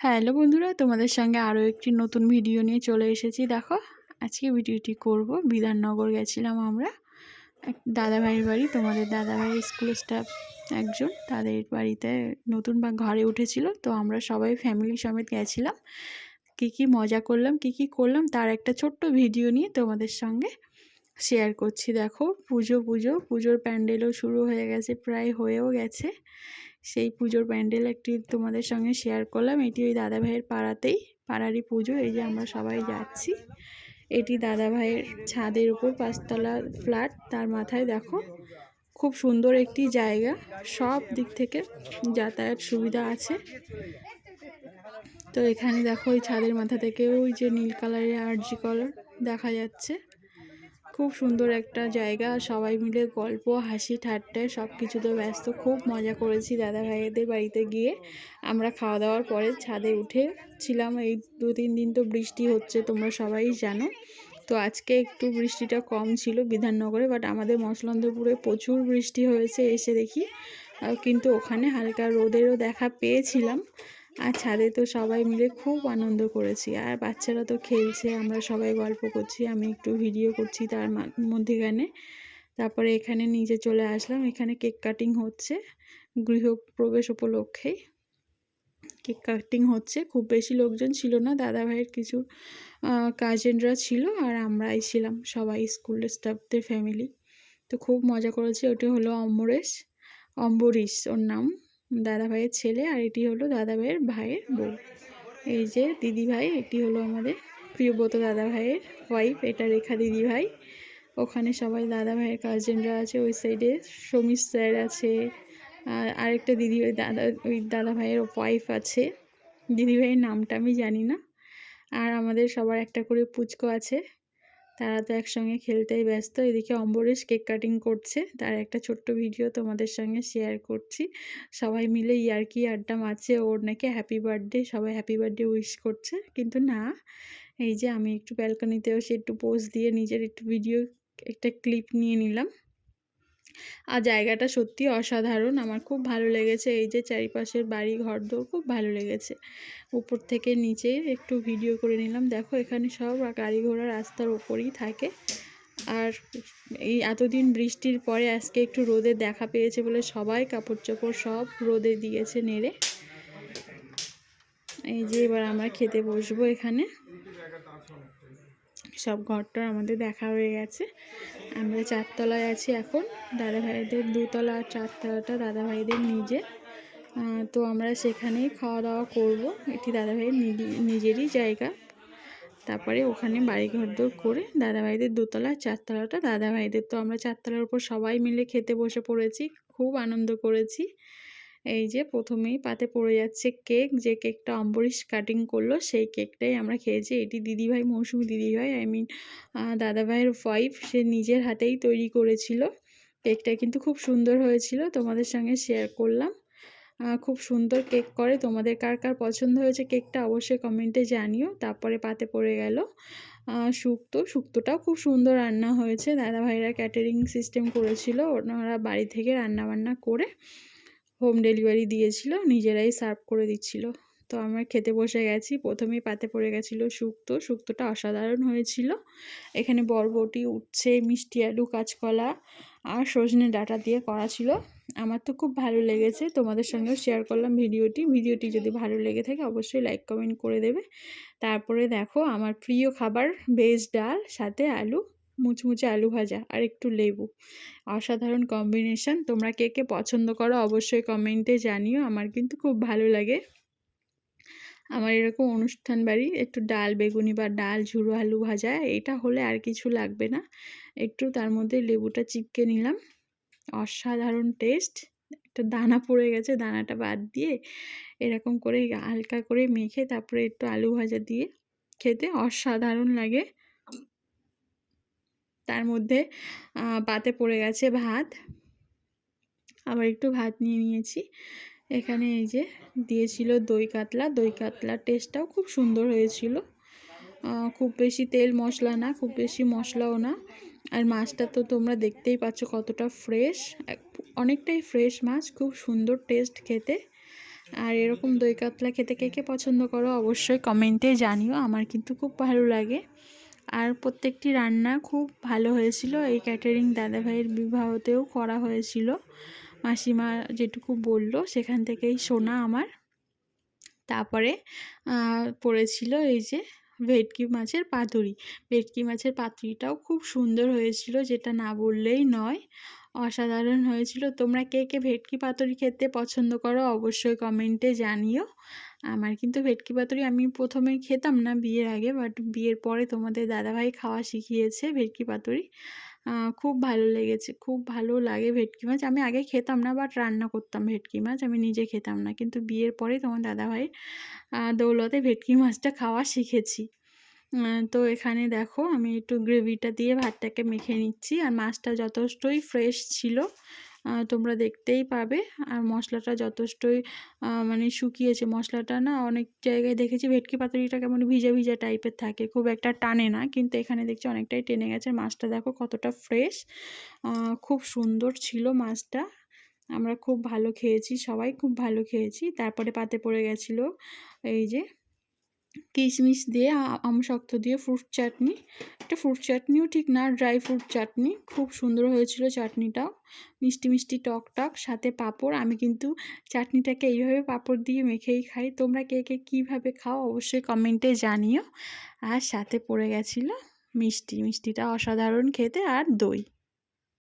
Hello বন্ধুরা, তোমাদের সঙ্গে আরও একটি নতুন ভিডিও নিয়ে চলে এসেছি। দেখো, আজকে ভিডিওটি করব। বিধাননগর গেছিলাম আমরা। এক দাদাভাইয়ের বাড়ি, তোমাদের দাদাভাইয়ের স্কুল স্টাফ একজন, তাদের বাড়িতে নতুন বা ঘরে উঠেছিল। তো আমরা সবাই ফ্যামিলি সমেত গেছিলাম। কি কি মজা করলাম, কি কি করলাম, তার একটা ছোট্ট ভিডিও নিয়ে তোমাদের সঙ্গে শেয়ার করছি, দেখো। পুজো পুজো। পুজোর প্যান্ডেলও শুরু হয়ে গেছে, প্রায় হয়েও গেছে। সেই পুজোর প্যান্ডেল একটি তোমাদের সঙ্গে শেয়ার করলাম। এটি ওই দাদা ভাইয়ের পাড়াতেই, পাড়ারই পুজো। এই যে আমরা সবাই যাচ্ছি। এটি দাদা ভাইয়ের ছাদের উপর পাঁচতলা ফ্ল্যাট তার মাথায় দেখো, খুব সুন্দর একটি জায়গা। সব দিক থেকে যাতায়াত সুবিধা আছে। তো এখানে দেখো, ওই ছাদের মাথা থেকে ওই যে নীল কালারের আরজি কলার দেখা যাচ্ছে। খুব সুন্দর একটা জায়গা। সবাই মিলে গল্প, হাসি ঠাট্টায় সব কিছুতে ব্যস্ত। খুব মজা করেছি দাদা ভাইয়েদের বাড়িতে গিয়ে। আমরা খাওয়া দাওয়ার পরে ছাদে উঠে ছিলাম এই দু তিন দিন তো বৃষ্টি হচ্ছে, তোমরা সবাই জানো। তো আজকে একটু বৃষ্টিটা কম ছিল বিধাননগরে বাট আমাদের মসলন্দপুরে প্রচুর বৃষ্টি হয়েছে এসে দেখি। কিন্তু ওখানে হালকা রোদেরও দেখা পেয়েছিলাম। আর ছাদে তো সবাই মিলে খুব আনন্দ করেছি। আর বাচ্চারা তো খেলছে, আমরা সবাই গল্প করছি, আমি একটু ভিডিও করছি তার মধ্যেখানে। তারপরে এখানে নিচে চলে আসলাম, এখানে কেক কাটিং হচ্ছে, গৃহপ্রবেশ উপলক্ষেই। কেক কাটিং হচ্ছে, খুব বেশি লোকজন ছিল না দাদা ভাইয়ের কিছু কাজিনরা ছিল আর আমরাই ছিলাম, সবাই স্কুল স্টাফদের ফ্যামিলি। তো খুব মজা করেছি, ওটি হলো অম্বরেশ অম্বরীশ ওর নাম। দাদা ভাইয়ের ছেলে আর এটি হলো দাদা ভাইয়ের ভাইয়ের বউ। এই যে দিদি ভাই এটি হলো আমাদের প্রিয়ব্রত দাদা ভাইয়ের ওয়াইফ এটা রেখা দিদি ভাই ওখানে সবাই দাদা ভাইয়ের কাজিনরা আছে, ওই সাইডে সমীর স্যার আছে, আর আরেকটা দিদি ওই দাদা ওই দাদা ভাইয়ের ওয়াইফ আছে। দিদি ভাইয়ের নামটা আমি জানি না। আর আমাদের সবার একটা করে পুচকো আছে তারা তো একসঙ্গে খেলতেই ব্যস্ত। এদিকে অম্বরেশ কেক কাটিং করছে। তার একটা ছোট্ট ভিডিও তোমাদের সঙ্গে শেয়ার করছি। সবাই মিলে ইয়ারকি আড্ডা মাছে ওর নাকি হ্যাপি বার্থডে সবাই হ্যাপি বার্থডে উইশ করছে। কিন্তু না, এই যে আমি একটু ব্যালকনিতেও সে একটু পোজ দিয়ে নিজের একটু ভিডিও একটা ক্লিপ নিয়ে নিলাম। আর জায়গাটা সত্যি অসাধারণ। আমার খুব ভালো লেগেছে। এই যে চারিপাশের বাড়ি ঘর ঘরদোর খুব ভালো লেগেছে। উপর থেকে নিচে একটু ভিডিও করে নিলাম। দেখো এখানে সব গাড়ি ঘোড়া রাস্তার ওপরেই থাকে। আর এই এতদিন বৃষ্টির পরে আজকে একটু রোদে দেখা পেয়েছে বলে সবাই কাপড় চোপড় সব রোদে দিয়েছে নেড়ে। এই যে এবার আমরা খেতে বসবো এখানে। সব ঘরটা আমাদের দেখা হয়ে গেছে। আমরা চারতলায় আছি এখন। দাদা ভাইদের দুতলা চারতলাটা দাদা ভাইদের নিজে তো আমরা সেখানেই খাওয়া দাওয়া করব। এটি দাদা নিজেরই জায়গা। তারপরে ওখানে বাড়ি ঘরদোর করে দাদাভাইদের দোতলা চারতলাটা দাদাভাইদের তো আমরা চারতলার উপর সবাই মিলে খেতে বসে পড়েছি। খুব আনন্দ করেছি। এই যে প্রথমেই পাতে পড়ে যাচ্ছে কেক, যে কেকটা অম্বরীশ কাটিং করল, সেই কেকটাই আমরা খেয়েছি। এটি দিদিভাই, মৌসুমি দিদিভাই আই মিন দাদাভাইয়ের ওয়াইফ সে নিজের হাতেই তৈরি করেছিল। কেকটা কিন্তু খুব সুন্দর হয়েছিল, তোমাদের সঙ্গে শেয়ার করলাম। খুব সুন্দর কেক করে। তোমাদের কার কার পছন্দ হয়েছে কেকটা অবশ্যই কমেন্টে জানিও। তারপরে পাতে পড়ে গেল। শুক্তো। শুক্তোটাও খুব সুন্দর রান্না হয়েছে। দাদাভাইরা ক্যাটারিং সিস্টেম করেছিল, ওনারা বাড়ি থেকে রান্না বান্না করে হোম ডেলিভারি দিয়েছিল, নিজেরাই সার্ভ করে দিচ্ছিল। তো আমরা খেতে বসে গেছি। প্রথমেই পাতে পড়ে গেছিল শুক্তো। শুক্তোটা অসাধারণ হয়েছিল। এখানে বরবটি উঠছে মিষ্টি আলু, কাঁচকলা আর সজনে ডাটা দিয়ে করা ছিল। আমার তো খুব ভালো লেগেছে। তোমাদের সঙ্গেও শেয়ার করলাম ভিডিওটি। ভিডিওটি যদি ভালো লেগে থাকে অবশ্যই লাইক কমেন্ট করে দেবে। তারপরে দেখো আমার প্রিয় খাবার ভেজ ডাল, সাথে আলু মুচমুচে আলু ভাজা আর একটু লেবু। অসাধারণ কম্বিনেশান তোমরা কে কে পছন্দ করো অবশ্যই কমেন্টে জানিও। আমার কিন্তু খুব ভালো লাগে। আমার এরকম অনুষ্ঠান বাড়ি একটু ডাল বেগুনি বা ডাল ঝুড়ো আলু ভাজা, এটা হলে আর কিছু লাগবে না। একটু তার মধ্যে লেবুটা চিপকে নিলাম। অসাধারণ টেস্ট একটা দানা পড়ে গেছে, দানাটা বাদ দিয়ে এরকম করে হালকা করে মেখে তারপরে একটু আলু ভাজা দিয়ে খেতে অসাধারণ লাগে। তার মধ্যে পাতে পড়ে গেছে ভাত। আবার একটু ভাত নিয়ে নিয়েছি। এখানে এই যে দিয়েছিল দই কাতলা। দই কাতলার টেস্টটাও খুব সুন্দর হয়েছিল। খুব বেশি তেল মশলা না, খুব বেশি মশলাও না। আর মাছটা তো তোমরা দেখতেই পাচ্ছ কতটা ফ্রেশ অনেকটাই ফ্রেশ মাছ, খুব সুন্দর টেস্ট খেতে। আর এরকম দই কাতলা খেতে কে কে পছন্দ করো অবশ্যই কমেন্টে জানিও। আমার কিন্তু খুব ভালো লাগে। আর প্রত্যেকটি রান্না খুব ভালো হয়েছিল। এই ক্যাটারিং দাদাভাইয়ের বিবাহতেও করা হয়েছিল। মাসিমা যেটুকু বলল, সেখান থেকেই শোনা আমার। তারপরে পড়েছিল এই যে ভেটকি মাছের পাতুরি। ভেটকি মাছের পাতুরিটাও খুব সুন্দর হয়েছিল, যেটা না বললেই নয়। অসাধারণ হয়েছিল। তোমরা কে কে ভেটকি পাতুরি খেতে পছন্দ করো অবশ্যই কমেন্টে জানিও। আমার কিন্তু ভেটকি পাতুরি আমি প্রথমে খেতাম না বিয়ের আগে বাট বিয়ের পরে তোমাদের দাদাভাই খাওয়া শিখিয়েছে ভেটকি পাতুরি। খুব ভালো লেগেছে, খুব ভালো লাগে ভেটকি মাছ। আমি আগে খেতাম না বাট রান্না করতাম ভেটকি মাছ। আমি নিজে খেতাম না, কিন্তু বিয়ের পরে তোমার দাদাভাই দৌলতে ভেটকি মাছটা খাওয়া শিখেছি। তো এখানে দেখো আমি একটু গ্রেভিটা দিয়ে ভাতটাকে মেখে নিচ্ছি। আর মাছটা যথেষ্টই ফ্রেশ ছিল তোমরা দেখতেই পাবে। আর মশলাটা যথেষ্টই মানে শুকিয়েছে। মশলাটা না অনেক জায়গায় দেখেছি ভেটকি পাতুরিটা কেমন ভিজা ভিজা টাইপের থাকে, খুব একটা টানে না। কিন্তু এখানে দেখছি অনেকটাই টেনে গেছে। মাছটা দেখো কতটা ফ্রেশ খুব সুন্দর ছিল মাছটা। আমরা খুব ভালো খেয়েছি, সবাই খুব ভালো খেয়েছি। তারপরে পাতে পড়ে গেছিল এই যে কিশমিশ দিয়ে আম শক্ত দিয়ে ফ্রুট চাটনি একটা ফ্রুট চাটনিও ঠিক না ড্রাই ফ্রুট চাটনি খুব সুন্দর হয়েছিল চাটনিটাও মিষ্টি মিষ্টি টক টক, সাথে পাঁপড়। আমি কিন্তু চাটনিটাকে এইভাবে পাঁপড় দিয়ে মেখেই খাই। তোমরা কে কে কীভাবে খাও অবশ্যই কমেন্টে জানিও। আর সাথে পড়ে গেছিল মিষ্টি। মিষ্টিটা অসাধারণ খেতে আর দই।